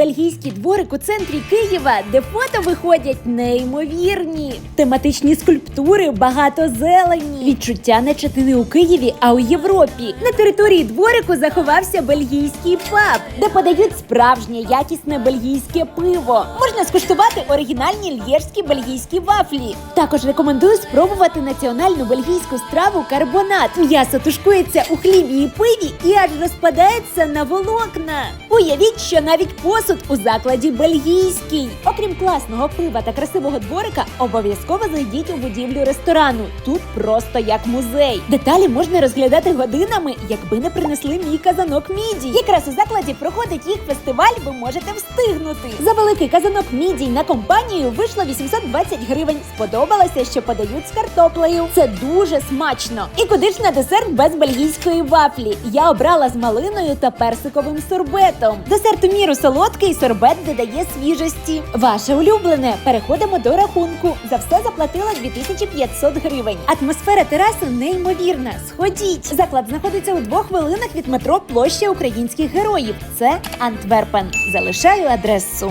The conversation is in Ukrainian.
Бельгійський дворик у центрі Києва, де фото виходять неймовірні. Тематичні скульптури, багато зелені. Відчуття наче не у Києві, а у Європі. На території дворику заховався бельгійський паб, де подають справжнє якісне бельгійське пиво. Можна скуштувати оригінальні льєжські бельгійські вафлі. Також рекомендую спробувати національну бельгійську страву карбонат. М'ясо тушкується у хлібі і пиві і аж розпадається на волокна. Уявіть, що навіть посуд у закладі бельгійський. Окрім класного пива та красивого дворика, обов'язково зайдіть у будівлю ресторану. Тут просто як музей. Деталі можна розглядати годинами, якби не принесли мій казанок міді. Якраз у закладі проходить їх фестиваль. Ви можете встигнути. За великий казанок мідій на компанію вийшло 820 гривень. Сподобалося, що подають з картоплею. Це дуже смачно. І куди ж на десерт без бельгійської вафлі? Я обрала з малиною та персиковим сорбетом. Десерт у міру солодкий, сорбет додає свіжості. Ваше улюблене. Переходимо до рахунку. За все заплатила 2500 гривень. Атмосфера тераси неймовірна. Сходіть. Заклад знаходиться у двох хвилинах від метро Площа українських героїв. Це Антверпен. Залишаю адресу.